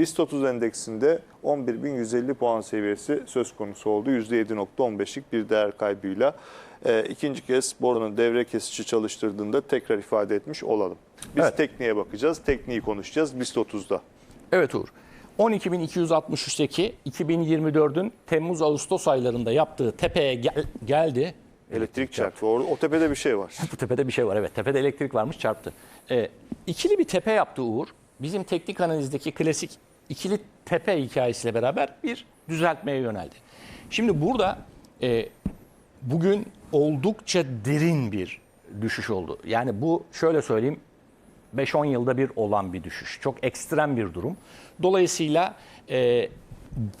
BIST 30 endeksinde 11.150 puan seviyesi söz konusu oldu. %7.15'lik bir değer kaybıyla. E, ikinci kez boranın devre kesici çalıştırdığında tekrar ifade etmiş olalım. Biz Evet. tekniğe bakacağız, tekniği konuşacağız BIST 30'da. Evet Uğur. 12.263'teki 2024'ün Temmuz-Ağustos aylarında yaptığı tepeye gel- geldi. Elektrik çarptı. O, o tepede bir şey var. Bu tepede bir şey var evet. Tepede elektrik varmış çarptı. Ee, ikili bir tepe yaptı Uğur. Bizim teknik analizdeki klasik ikili tepe hikayesiyle beraber bir düzeltmeye yöneldi. Şimdi burada e, bugün oldukça derin bir düşüş oldu. Yani bu şöyle söyleyeyim 5-10 yılda bir olan bir düşüş. Çok ekstrem bir durum. Dolayısıyla e,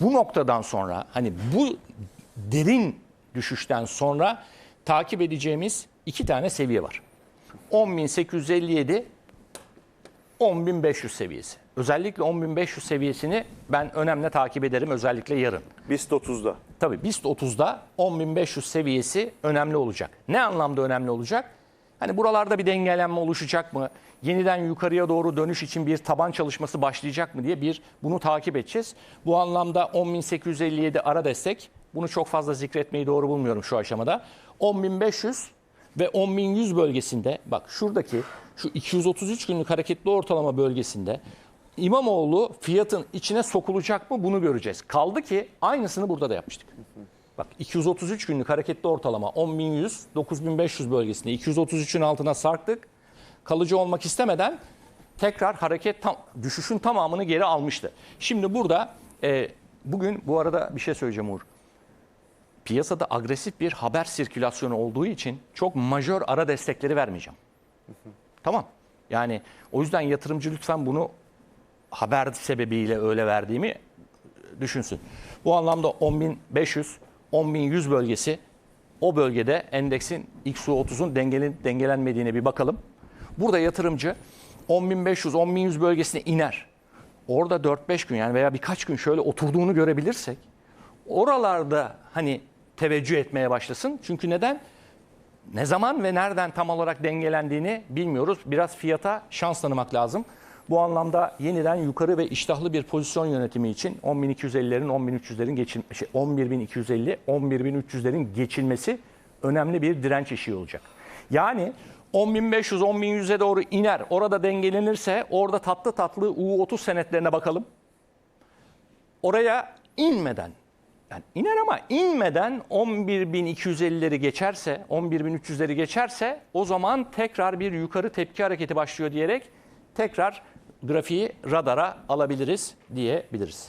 bu noktadan sonra hani bu derin düşüşten sonra takip edeceğimiz iki tane seviye var. 10.857 10.500 seviyesi. Özellikle 10.500 seviyesini ben önemli takip ederim özellikle yarın. BIST 30'da. Tabii BIST 30'da 10.500 seviyesi önemli olacak. Ne anlamda önemli olacak? Hani buralarda bir dengelenme oluşacak mı? Yeniden yukarıya doğru dönüş için bir taban çalışması başlayacak mı diye bir bunu takip edeceğiz. Bu anlamda 10.857 ara destek. Bunu çok fazla zikretmeyi doğru bulmuyorum şu aşamada. 10.500 ve 10.100 bölgesinde bak şuradaki şu 233 günlük hareketli ortalama bölgesinde İmamoğlu fiyatın içine sokulacak mı bunu göreceğiz. Kaldı ki aynısını burada da yapmıştık. Bak 233 günlük hareketli ortalama 10.100, 9.500 bölgesinde 233'ün altına sarktık. Kalıcı olmak istemeden tekrar hareket tam, düşüşün tamamını geri almıştı. Şimdi burada e, bugün bu arada bir şey söyleyeceğim Uğur. Piyasada agresif bir haber sirkülasyonu olduğu için çok majör ara destekleri vermeyeceğim. Tamam. Yani o yüzden yatırımcı lütfen bunu haber sebebiyle öyle verdiğimi düşünsün. Bu anlamda 10.500, 10.100 bölgesi o bölgede endeksin XU30'un dengeli, dengelenmediğine bir bakalım. Burada yatırımcı 10.500, 10.100 bölgesine iner. Orada 4-5 gün yani veya birkaç gün şöyle oturduğunu görebilirsek oralarda hani teveccüh etmeye başlasın. Çünkü neden? Ne zaman ve nereden tam olarak dengelendiğini bilmiyoruz. Biraz fiyata şans tanımak lazım. Bu anlamda yeniden yukarı ve iştahlı bir pozisyon yönetimi için 10.250'lerin 10.300'lerin geçil şey 11.250 11.300'lerin geçilmesi önemli bir direnç eşiği olacak. Yani 10.500 10.100'e doğru iner. Orada dengelenirse orada tatlı tatlı U30 senetlerine bakalım. Oraya inmeden yani iner ama inmeden 11.250'leri geçerse, 11.300'leri geçerse o zaman tekrar bir yukarı tepki hareketi başlıyor diyerek tekrar grafiği radara alabiliriz diyebiliriz.